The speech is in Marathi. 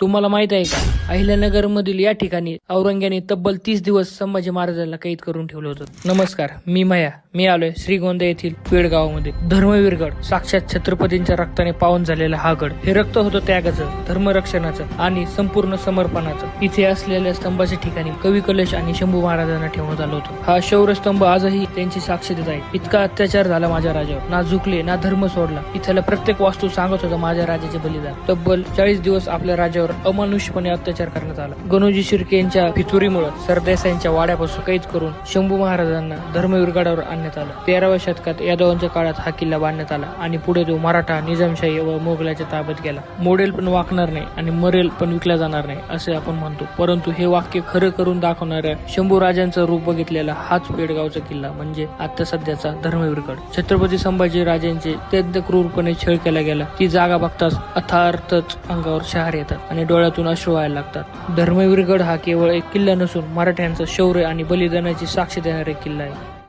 तुम्हाला माहीत आहे का? अहिल्यानगर मधील या ठिकाणी औरंग्याने तब्बल तीस दिवस संभाजी महाराजांना कैद करून ठेवलं होतं. नमस्कार मी माया. मी आलोय श्रीगोंदा येथील पेडगावामध्ये धर्मवीरगड साक्षात छत्रपतींच्या रक्ताने पावन झालेला हा गड. हे रक्त होतं त्यागाचं धर्मरक्षणाचं आणि संपूर्ण समर्पणाचं. इथे असलेल्या स्तंभाच्या ठिकाणी कवी कलश आणि शंभू महाराजांना ठेवण्यात आलं होतं. हा शौर्यस्तंभ आजही त्यांची साक्ष देत आहे. इतका अत्याचार झाला माझ्या राजावर. ना झुकले ना धर्म सोडला. इथल्या प्रत्येक वास्तू सांगत होता माझ्या राजाचे बलिदान. तब्बल चाळीस दिवस आपल्या राजावर अमानुषपणे अत्याचार करण्यात आला. गणोजी शिर्के यांच्या फितुरीमुळे सरदेसाईंच्या वाड्यापासून कैद करून शंभू महाराजांना धर्मवीर गडावर आणण्यात आलं. तेराव्या शतकात यादवांच्या काळात हा किल्ला बांधण्यात आला आणि पुढे तो मराठा निजामशाही व मोगलाच्या ताब्यात गेला. मोडेल पण वाकणार नाही आणि मरेल पण विकला जाणार नाही असे आपण म्हणतो. परंतु हे वाक्य खरं करून दाखवणाऱ्या शंभू राजांचं रूप बघितलेला हाच पेडगावचा किल्ला म्हणजे आता सध्याचा धर्मवीरगड. छत्रपती संभाजी राजांचे अत्यंत क्रूरपणे छळ केला गेला. ती जागा बघताच अथार्थच अंगावर शहर येतात. आणि डोळ्यातून अश्रू व्हायला लागतात. धर्मवीरगड हा केवळ एक किल्ला नसून मराठ्यांचं शौर्य आणि बलिदानाची साक्ष देणारा एक किल्ला आहे.